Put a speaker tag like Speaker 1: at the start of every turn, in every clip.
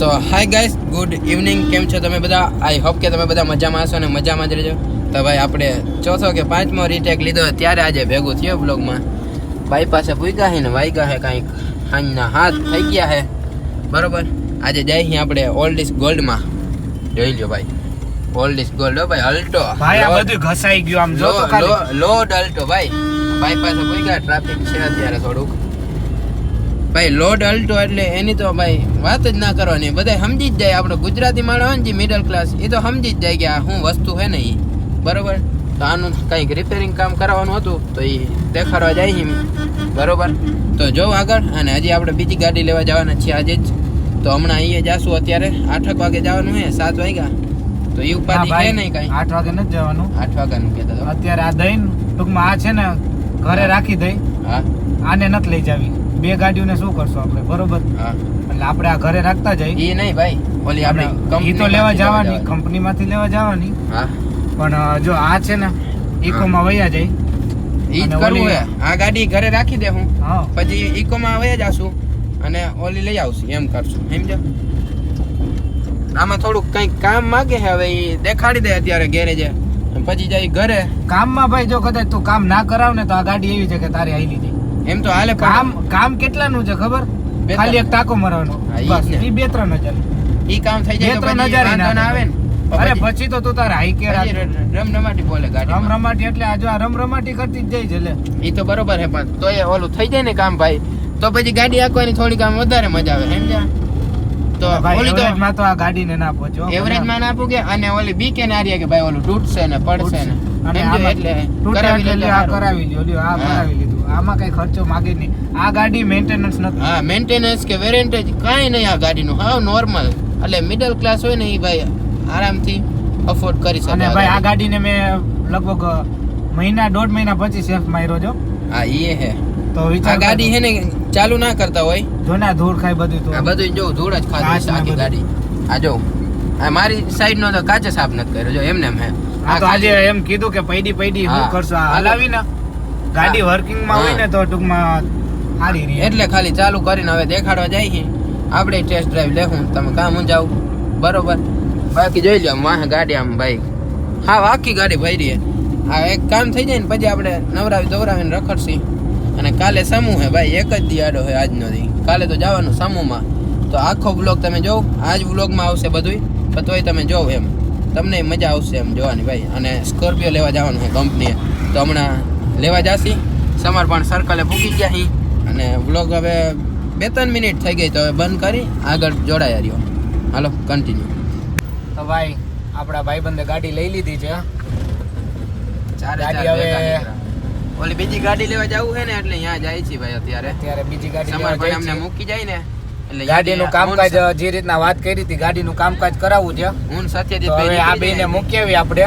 Speaker 1: So hi guys good evening કેમ છો તમે બધા? આઈ હોપ કે તમે બધા મજામાં હશો અને મજામાં જ રહેજો. તો ભાઈ આપણે ચોથો કે પાંચમો રીટેક લીધો. ત્યારે આજે ભેગું થયો બ્લોગમાં ભાઈ પાસે પૂગ્યા હે ને વાગ્યા હે કાંઈક. હાંજના હાથ થઈ ગયા હે. બરોબર? આજે જાય છીએ આપણે ઓલ્ડ ઇઝ ગોલ્ડમાં જોઈ લ્યો ભાઈ. ઓલ્ડ ઇઝ ગોલ્ડ હો ભાઈ અલ્ટો.
Speaker 2: ભાઈ આ બધું ઘસાઈ ગયું આમ જો
Speaker 1: લોડ અલ્ટો ભાઈ. ભાઈ પાસે પૂગ્યા ટ્રાફિક છે અત્યારે થોડુંક. ભાઈ લોડ અલ્ટો એટલે એની તો ભાઈ વાત જ ના કરવાની. બધા સમજી જ જાય. આપણે ગુજરાતી માણસ હોય ને જે મિડલ ક્લાસ એ તો સમજી જ જાય કે આ શું વસ્તુ છે ને એ બરોબર? તો આનું કંઈક રિપેરિંગ કામ કરાવવાનું હતું તો એ દેખાડવા જાય છે બરોબર? તો જો આગળ અને હજી આપણે બીજી ગાડી લેવા જવાના છીએ આજે જ. તો હમણાં અહીંયા જાશું અત્યારે. આઠક વાગે જવાનું છે સાત વાગ્યા. તો એ ઉપાધિ છે નહીં કાંઈ?
Speaker 2: આઠ વાગે નથી જવાનું.
Speaker 1: આઠ વાગ્યાનું કહેતા હતા.
Speaker 2: અત્યારે આ દઈને ટૂંકમાં આ છે ને ઘરે રાખી દઈ.
Speaker 1: હા.
Speaker 2: આને નથી લઈ જાવી. બે ગાડીઓને શું કરશું આપણે? બરોબર?
Speaker 1: હા.
Speaker 2: એટલે આપણે આ ઘરે રાખતા જઈએ.
Speaker 1: એ નહીં ભાઈ. ઓલી આપણે
Speaker 2: ઈ તો લેવા જવાની. કંપનીમાંથી લેવા જવાની.
Speaker 1: હા.
Speaker 2: પણ જો આ છે ને ઇકોમાં વયા જાય.
Speaker 1: ઈ જ કરવું હે આ ગાડી ઘરે રાખી દે હું. પછી ઇકોમાં વયા જાશું અને ઓલી લઈ આવશું એમ કરશું. સમજો? આમાં થોડુંક કંઈક કામ માગે છે હવે એ દેખાડી દે અત્યારે ગેરેજે. પછી જાય ઘરે.
Speaker 2: કામમાં ભાઈ જો કદાચ તું કામ ના કરાવ ને તો આ ગાડી એવી છે કે તારે આવી જાય.
Speaker 1: એમ તો હાલે
Speaker 2: કામ કામ કેટલાનું છે ખબર? ખાલી એક ટાકો મરવાનો. બસ ઈ બે ત્રણ હજાર.
Speaker 1: ઈ કામ થઈ જાય તો
Speaker 2: ત્રણ હજાર
Speaker 1: આવે ને.
Speaker 2: અરે
Speaker 1: પછી-
Speaker 2: તો તું તારે હાઈ કે
Speaker 1: પછી ર- રમરમાટી બોલે
Speaker 2: રમ રમાટી એટલે આજો આ રમ રમાટી કરતી જ જાય છે
Speaker 1: ઈ તો બરોબર હે પણ તોય ઓલું થઈ જાય ને કામ ભાઈ તો પછી ગાડી આકવાની થોડી કામ વધારે મજા આવે સમજ્યા? તો
Speaker 2: ભાઈ
Speaker 1: ઓલી તો
Speaker 2: માં તો આ ગાડી ને ના
Speaker 1: પહોંચો એવરેજમાં ના પૂગે અને ઓલી બી કે ના કે ભાઈ ઓલું તૂટશે ને પડશે ને. એટલે કરાવી લે
Speaker 2: આ કરાવી લ્યો આ કરાવી આમાં કઈ ખર્ચો માગે નહીં. આ ગાડી મેન્ટેનન્સ નથી.
Speaker 1: હા મેન્ટેનન્સ કે વેરેન્ટેજ કાંઈ નહીં આ ગાડીનું. હા નોર્મલ એટલે મિડલ ક્લાસ હોય ને એ ભાઈ આરામથી અફોર્ડ કરી શકે
Speaker 2: અને ભાઈ આ ગાડીને મેં લગભગ મહિના દોઢ મહિના પછી સેફ માર્યો છો
Speaker 1: હા એ હે.
Speaker 2: તો
Speaker 1: આ
Speaker 2: વિચાર
Speaker 1: ગાડી હે ને ચાલુ ના કરતા હોય.
Speaker 2: જો ના ધૂળ ખાય બધું તો.
Speaker 1: આ બધું જો ધૂળ જ ખાધી છે આખી ગાડી. આ જો આ મારી સાઈડ નો તો કાચે સાફ નથી કર્યો જો એમને એમ હે.
Speaker 2: આ તો આજે એમ કીધું કે પૈડી પૈડી
Speaker 1: હું
Speaker 2: કરશું. હલાવી ને ગાડી વર્કિંગમાં હોય ને તો ટૂંકમાં સારી રહે.
Speaker 1: એટલે ખાલી ચાલુ કરીને હવે દેખાડવા જાય છે. આપણે ટેસ્ટ ડ્રાઈવ લેવું તમે કામ હું જાવ બરોબર. બાકી જોઈ લો વાહ ગાડી આમ ભાઈ હા આખી ગાડી ભરી હા એક કામ થઈ જાય ને પછી આપણે નવરાવી દોરાવીને રખડશી. અને કાલે સમૂહ હે ભાઈ એક જ દિયાડો હે આજનો દી. કાલે તો જવાનું સમૂહમાં. તો આખો બ્લોગ તમે જોવ. આજ બ્લોગમાં આવશે બધુંય પણ તોય તમે જોવ એમ. તમને મજા આવશે એમ જોવાની ભાઈ. અને સ્કોર્પિયો લેવા જવાનું છે કંપનીએ તો હમણાં લેવા જાશી. સમર્પણ સર્કલે ભૂકી ગયા હી. અને બ્લોગ હવે બે ત્રણ મિનિટ થઈ ગઈ તો હવે બંધ કરી આગળ જોડાયા રહ્યો. હાલો કન્ટિન્યુ
Speaker 2: તો ભાઈ આપણા ભાઈબંધે ગાડી લઈ લીધી છે. ગાડી હવે-
Speaker 1: ઓલી બીજી ગાડી લેવા જવું છે ને એટલે અહીંયા જાય છે ભાઈ અત્યારે.
Speaker 2: અત્યારે બીજી ગાડી
Speaker 1: સમર્પણ અમને મૂકી જાય ને એટલે
Speaker 2: ગાડીનું કામકાજ જે રીતના વાત કરી હતી ગાડીનું કામકાજ કરાવવું છે.
Speaker 1: હું સત્યજીત ભાઈ
Speaker 2: આ બેને મૂકી આવી આપણે.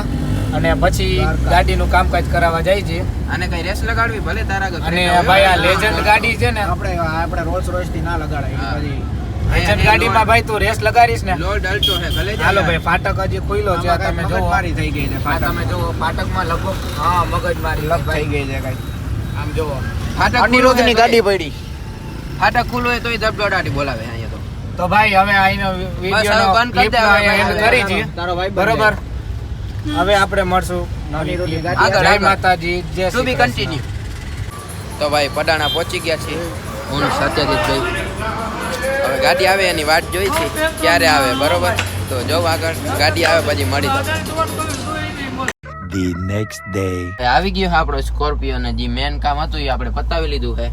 Speaker 2: અને પછી ગાડીનું કામકાજ કરાવવા જાય છે.
Speaker 1: અને કઈ રેસ લગાડવી ભલે તારા આગળ
Speaker 2: અને ભાઈ આ લેજન્ડ ગાડી છે ને?
Speaker 3: આપણે આપણે રોલ્સ રોયસથી ના લગાડાય
Speaker 2: લેજન્ડ ગાડીમાં ભાઈ તું રેસ લગાડીશ ને?
Speaker 1: લોડ અલ્ટો હે ભલે જાય.
Speaker 2: હાલો ભાઈ ફાટક હજી ખુલ્લો છે તમે જો
Speaker 3: મારી થઈ ગઈ છે ફાટક.
Speaker 2: તમે જો ફાટકમાં લગભગ હા મગજ મારી
Speaker 3: લગ થઈ ગઈ છે કઈ.
Speaker 2: આમ જોવો.
Speaker 3: ફાટકની ગાડી પડી.
Speaker 1: ફાટક ખુલ્લો હોય તોય ધબધડાટી બોલાવે અહીંયા તો.
Speaker 2: તો ભાઈ હવે આઈનો વિડિયો
Speaker 1: બંધ કરી દે.
Speaker 2: કરી છે
Speaker 3: તારો ભાઈ
Speaker 2: બરોબર? હવે આપણે મળશું નવી
Speaker 1: આગળ,
Speaker 2: જય માતાજી જય
Speaker 1: ટુ બી કન્ટિન્યુ તો ભાઈ પડાણા પહોંચી ગયા છે. હું સત્યજીત ભાઈ. હવે ગાડી આવે એની વાટ જોઈ છે ક્યારે આવે બરોબર? તો જો આગળ ગાડી આવે પછી મળી જશે
Speaker 4: the next day.
Speaker 1: આવી ગયો આપણો સ્કોર્પિયો ને જે મેન કામ હતું એ આપણે પતાવી લીધું છે.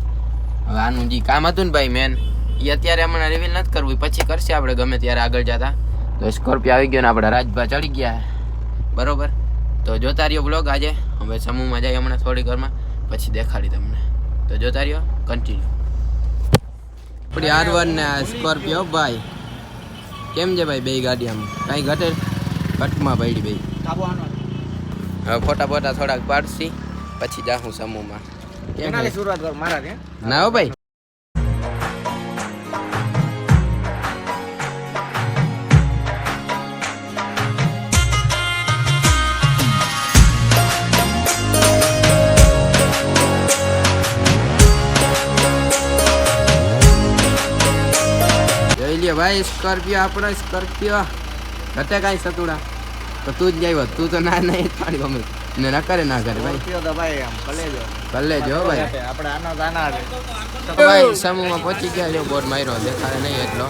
Speaker 1: હવે આનું જે કામ હતું ને ભાઈ મેન એ અત્યારે હમણાં રિવીલ નથી કરવું. પછી કરશે આપણે ગમે ત્યારે આગળ જતા. તો સ્કોર્પિયો આવી ગયો ને આપણે રાજભા ચડી ગયા બરોબર? તો જોતા રહ્યો બ્લોગ આજે હવે સમૂહમાં જઈએ હમણાં થોડી ઘરમાં પછી દેખાડી તમને. તો જોતા રહ્યો કન્ટિન્યુ આપણી આર વન ને સ્કોર્પિયો ભાઈ. કેમ છે ભાઈ બે ગાડી આમ કાંઈ ઘટે? કટમાં પડી ભાઈ હવે ફોટા ફોટા થોડાક પાડશી પછી જાહું સમૂહમાં. ના ભાઈ. લ્યો ભાઈ સ્કોર્પિયો આપણો સ્કોર્પિયો. ઘટે કાંઈ સતુડા. તો તું જ જાય તું તો ના નહીં પાડી ગમે. ને ના કરે ના કરે ભાઈ. ભલે જો ભાઈ.
Speaker 3: આપણે આનો દાના છે.
Speaker 1: તો ભાઈ સમૂહમાં પહોંચી ગયા જો બોર્ડ માર્યો. દેખાડે નહીં એટલો.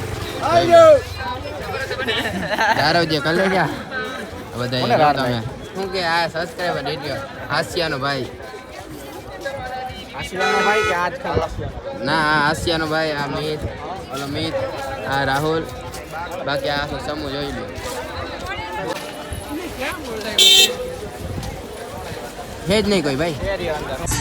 Speaker 1: તારો જે કલે ગયા? બધા તમે. શું કે આ સબસ્ક્રાઈબર રેડિયો હાસ્યાનો ભાઈ? ના આ હાસ્યાનો ભાઈ આ મિત. ઓલો મિત આ રાહુલ બાકી આ સમૂહ જોઈ લો. હે જ નહીં કોઈ ભાઈ.